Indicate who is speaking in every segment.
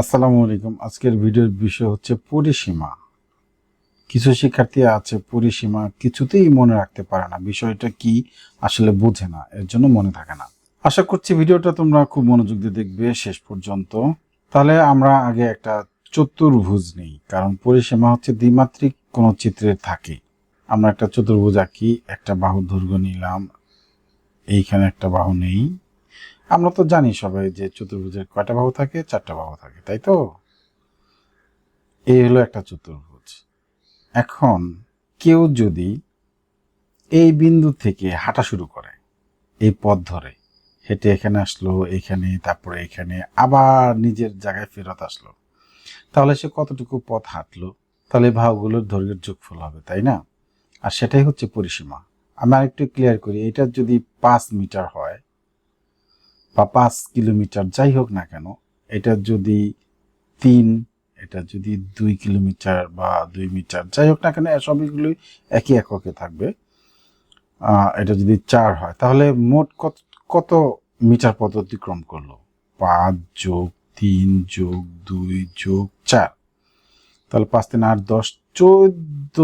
Speaker 1: আসসালামু আলাইকুম। আজকের ভিডিওর বিষয় হচ্ছে পরিসীমা। কিছু শিক্ষার্থী আছে পরিসীমা কিছুতেই মনে রাখতে পারে না। বিষয়টা কি আসলে বোঝে না, এর জন্য মনে থাকে না। আশা করছি ভিডিওটা তোমরা খুব মনোযোগ দিয়ে দেখবে শেষ পর্যন্ত। তাহলে আমরা আগে একটা চতুর্ভুজ নেই, কারণ পরিসীমা হচ্ছে দ্বিমাত্রিক কোনো চিত্রের থাকে। আমরা একটা চতুর্ভুজ আঁকি, একটা বাহুর দৈর্ঘ্য নিলাম, এইখানে একটা বাহু নেই। আমরা তো জানি সবাই যে চতুর্ভুজের কয়টা বাহু থাকে? চারটা বাহু থাকে, তাই তো? এই হলো একটা চতুর্ভুজ। এখন কেউ যদি এই বিন্দু থেকে হাঁটা শুরু করে, এই পথ ধরে, হেঁটে এখানে আসলো, এখানে, তারপরে এখানে, আবার নিজের জায়গায় ফেরত আসলো, তাহলে সে কতটুকু পথ হাঁটলো? তাহলে এই বাহুগুলোর দৈর্ঘ্যের যোগফল হবে, তাই না? আর সেটাই হচ্ছে পরিসীমা। আমি আরেকটু ক্লিয়ার করি, এটা যদি পাঁচ মিটার হয় বা পাঁচ কিলোমিটার যাই হোক না কেন, এটা যদি তিন, এটা যদি দুই কিলোমিটার বা দুই মিটার যাই হোক না কেন সবগুলোই একই এককে থাকবে। এটা যদি চার হয়, তাহলে মোট কত কত মিটার পথ অতিক্রম করল? পাঁচ যোগ তিন যোগ দুই যোগ চার। তাহলে পাঁচ তিন আট দশ চোদ্দ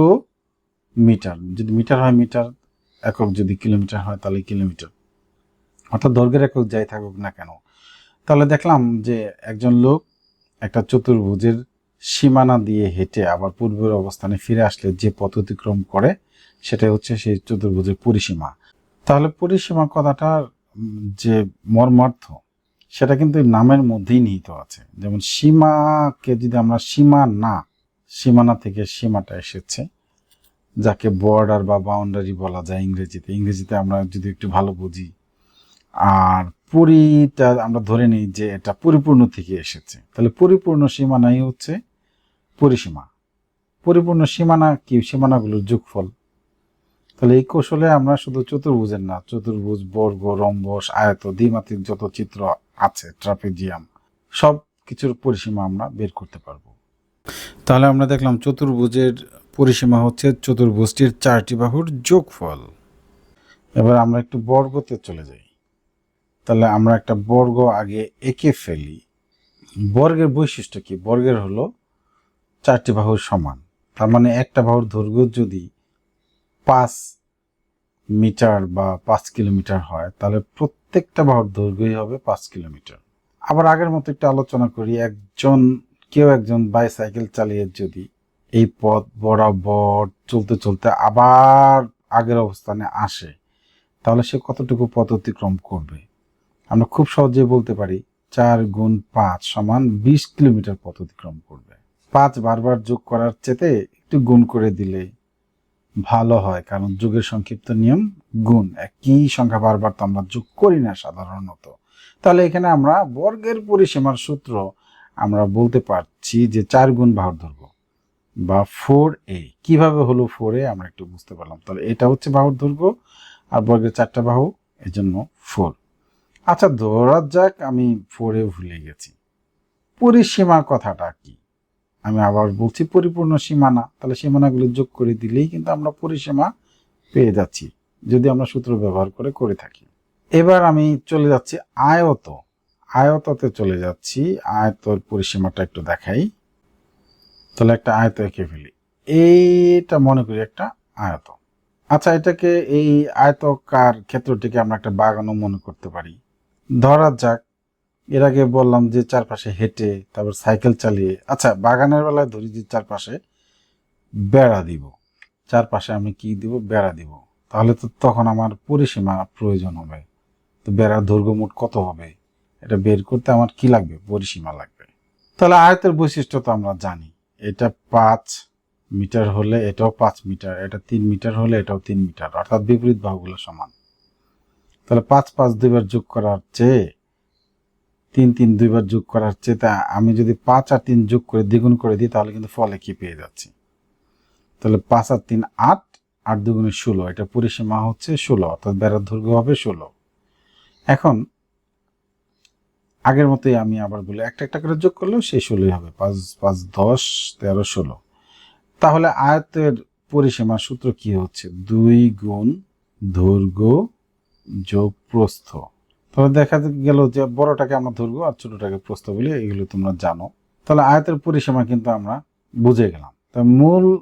Speaker 1: মিটার। যদি মিটার হয় মিটার, একক যদি কিলোমিটার হয় তাহলে কিলোমিটার। অর্থাৎ দৈর্ঘ্যের একক যাই থাকুক না কেন, তাহলে দেখলাম যে একজন লোক একটা চতুর্ভুজের সীমানা দিয়ে হেঁটে আবার পূর্বের অবস্থানে ফিরে আসলে যে পথ অতিক্রম করে সেটাই হচ্ছে সেই চতুর্ভুজের পরিসীমা। তাহলে পরিসীমা কথাটার যে মর্মার্থ, সেটা কিন্তু নামের মধ্যেই নিহিত আছে। যেমন সীমাকে যদি আমরা সীমা না, সীমানা থেকে সীমাটা এসেছে, যাকে বর্ডার বা বাউন্ডারি বলা যায় ইংরেজিতে। ইংরেজিতে আমরা যদি একটু ভালো বুঝি আর পরিটা আমরা ধরে নিই যে এটা পরিপূর্ণ থেকে এসেছে। তাহলে পরিপূর্ণ সীমানাই হচ্ছে পরিসীমা। পরিপূর্ণ সীমানা কি? সীমানাগুলোর যোগফল। তাহলে এই কৌশলে আমরা শুধু চতুর্ভুজের না, চতুর্ভুজ, বর্গ, রম্বস, আয়ত, দ্বিমাত্রিক যত চিত্র আছে, ট্রাপেজিয়াম সব কিছুর পরিসীমা আমরা বের করতে পারব। তাহলে আমরা দেখলাম চতুর্ভুজের পরিসীমা হচ্ছে চতুর্ভুজটির চারটি বাহুর যোগফল। এবার আমরা একটু বর্গতে চলে যাই। তাহলে আমরা একটা বর্গ আগে এঁকে ফেলি। বর্গের বৈশিষ্ট্য কি? বর্গের হলো চারটি বাহুর সমান। তার মানে একটা বাহুর দৈর্ঘ্য যদি পাঁচ মিটার বা পাঁচ কিলোমিটার হয়, তাহলে প্রত্যেকটা বাহুর দৈর্ঘ্যই হবে পাঁচ কিলোমিটার। আবার আগের মতো একটু আলোচনা করি, একজন, কেউ একজন বাইসাইকেল চালিয়ে যদি এই পথ বরাবর চলতে চলতে আবার আগের অবস্থানে আসে, তাহলে সে কতটুকু পথ অতিক্রম করবে? আমরা খুব সহজে বলতে পারি চার গুণ পাঁচ সমান বিশ কিলোমিটার পথ অতিক্রম করবে। পাঁচ বারবার যোগ করার চেতে একটু গুণ করে দিলে ভালো হয়, কারণ যোগের সংক্ষিপ্ত নিয়ম গুণ। একই সংখ্যা বারবার তো আমরা যোগ করি না সাধারণত। তাহলে এখানে আমরা বর্গের পরিসীমার সূত্র আমরা বলতে পারছি যে চার গুণ বাহুর দৈর্ঘ্য বা ফোর এ। কীভাবে হলো ফোর এ? আমরা একটু বুঝতে পারলাম। তাহলে এটা হচ্ছে বাহুর দৈর্ঘ্য আর বর্গের চারটা বাহু এই জন্য ফোর। আচ্ছা ধরা যাক আমি ফোরে ভুলে গেছি। পরিসীমা কথাটা কি? আমি আবার বলছি পরিপূর্ণ সীমানা, তাহলে সীমানাগুলো যোগ করে দিলেই কিন্তু আমরা পরিসীমা পেয়ে যাচ্ছি, যদি আমরা সূত্র ব্যবহার করে করে থাকি। এবার আমি চলে যাচ্ছি আয়ত। আয়ততে চলে যাচ্ছি, আয়তর পরিসীমাটা একটু দেখাই। তাহলে একটা আয়ত এঁকে ফেলি। এইটা মনে করি একটা আয়ত। আচ্ছা এটাকে এই আয়তকার ক্ষেত্রটিকে আমরা একটা বাগানও মনে করতে পারি। ধরা যাক, এর আগে বললাম যে চারপাশে হেঁটে, তারপর সাইকেল চালিয়ে আচ্ছা বাগানের বেলায় ধরি যে চারপাশে বেড়া দিব। চারপাশে আমি কি দিব? বেড়া দিব। তাহলে তো তখন আমার পরিসীমা প্রয়োজন হবে। তো বেড়ার দৈর্ঘ্য মোট কত হবে? এটা বের করতে আমার কি লাগবে? পরিসীমা লাগবে। তাহলে আয়তের বৈশিষ্ট্য তো আমরা জানি। এটা পাঁচ মিটার হলে এটাও পাঁচ মিটার, এটা তিন মিটার হলে এটাও তিন মিটার, অর্থাৎ বিপরীত বাহুগুলো সমান। তাহলে পাঁচ পাঁচ দুইবার যোগ করার চেয়ে, তিন তিন দুইবার যোগ করার চেয়ে তা আমি যদি পাঁচ আর তিন যোগ করে দ্বিগুণ করে দিই, তাহলে কিন্তু ফলে কি পেয়ে যাচ্ছি। তাহলে পাঁচ আর তিন আট আট দুগুণে ষোলো, এটা পরিসীমা হচ্ছে ষোলো, অর্থাৎ বেড়ার দৈর্ঘ্য হবে ষোলো। এখন, আগের মতোই আমি আবার বলি, একটা একটা করে যোগ করলেও সেই ষোলোই হবে, পাঁচ পাঁচ, দশ, তেরো, ষোলো। তাহলে আয়তের পরিসীমার সূত্র কি হচ্ছে? দুই গুণ দৈর্ঘ্য যোগ প্রস্থ তাহলে দেখা গেল যে বড়টাকে আমরা ধরবো আর ছোটটাকে প্রস্থ বলি এগুলো তোমরা জানো। তাহলে আয়তের পরিসীমা কিন্তু আমরা বুঝে গেলাম। তো মূল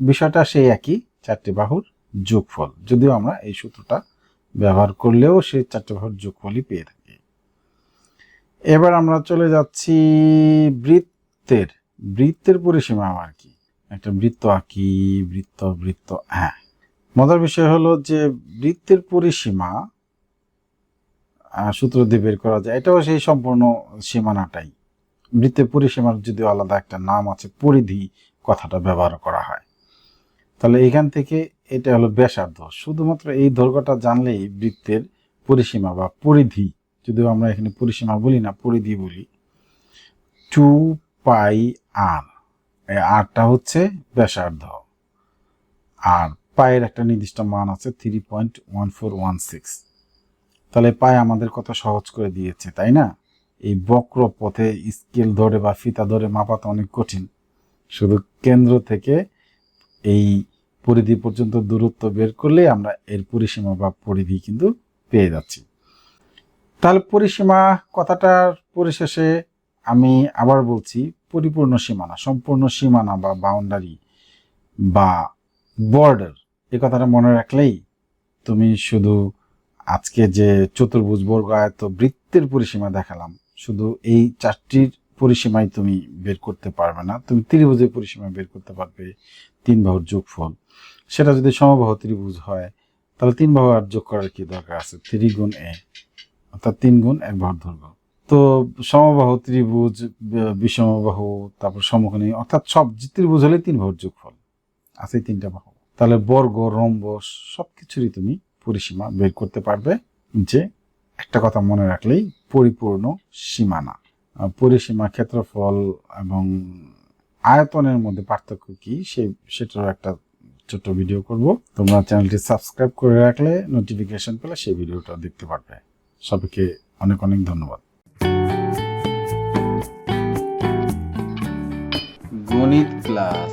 Speaker 1: বিষয়টা সেই একই, চারটি বাহুর যোগফল। যদিও আমরা এই সূত্রটা ব্যবহার করলেও সেই চারটি বাহুর যোগফলই পেয়ে থাকি। এবার আমরা চলে যাচ্ছি বৃত্তের। বৃত্তের পরিসীমা আবার কি? একটা বৃত্ত আঁকি, বৃত্ত বৃত্ত হ্যাঁ। মজার বিষয় হলো যে বৃত্তের পরিসীমা সূত্র দিয়ে বের করা যায়, এটাও সেই সম্পূর্ণ সীমানাটাই। বৃত্তের পরিসীমার যদি আলাদা একটা নাম আছে, পরিধি কথাটা ব্যবহার করা হয়। তাহলে এখান থেকে এটা হলো ব্যাসার্ধ। শুধুমাত্র এই দৈর্ঘ্যটা জানলেই বৃত্তের পরিসীমা বা পরিধি, যদিও আমরা এখানে পরিসীমা বলি না, পরিধি বলি, টু পাই আর। আরটা হচ্ছে ব্যাসার্ধ। আর পায়ের একটা নির্দিষ্ট মান আছে three point one four one six তাহলে পায়ে আমাদের কত সহজ করে দিয়েছে, তাই না? এই বক্র পথে স্কেল ধরে বা ফিতা ধরে মাপা তো অনেক কঠিন। শুধু কেন্দ্র থেকে এই পরিধি পর্যন্ত দূরত্ব বের করলে আমরা এর পরিসীমা বা পরিধি কিন্তু পেয়ে যাচ্ছি। তাহলে পরিসীমা, কথাটার পরিশেষে আমি আবার বলছি পরিপূর্ণ সীমানা, সম্পূর্ণ সীমানা বা বাউন্ডারি বা বর্ডার এই কথাটা মনে রাখলেই তুমি শুধু আজকে যে চতুর্ভুজ বর্গ আয়ত বৃত্তের পরিসীমা দেখালাম, শুধু এই চারটির পরিসীমাই তুমি বের করতে পারবে না। তুমি ত্রিভুজের পরিসীমা বের করতে পারবে, তিন বাহুর যোগফল। সেটা যদি সমবাহ ত্রিভুজ হয়, তাহলে তিন বাহু আর যোগ করার কি দরকার আছে? থ্রি গুণ এ, অর্থাৎ তিন গুণ এক বাহুর দৈর্ঘ্য। তো সমবাহু ত্রিভুজ বিষমবাহু, তারপর সমকোণী, অর্থাৎ সব ত্রিভুজ হলে তিন বাহুর যোগফল। আছে তিনটা বাহু। তাহলে বর্গ রম্বস সব কিছুরই তুমি পরিসীমা বের করতে পারবে যে একটা কথা মনে রাখলেই পরিপূর্ণ সীমানা। পরিসীমা, ক্ষেত্রফল এবং আয়তনের মধ্যে পার্থক্য কি সে, সেটারও একটা ছোট্ট ভিডিও করব। তোমরা চ্যানেলটি সাবস্ক্রাইব করে রাখলে নোটিফিকেশন পেলে সেই ভিডিওটা দেখতে পারবে। সবাইকে অনেক অনেক ধন্যবাদ।
Speaker 2: গণিত ক্লাস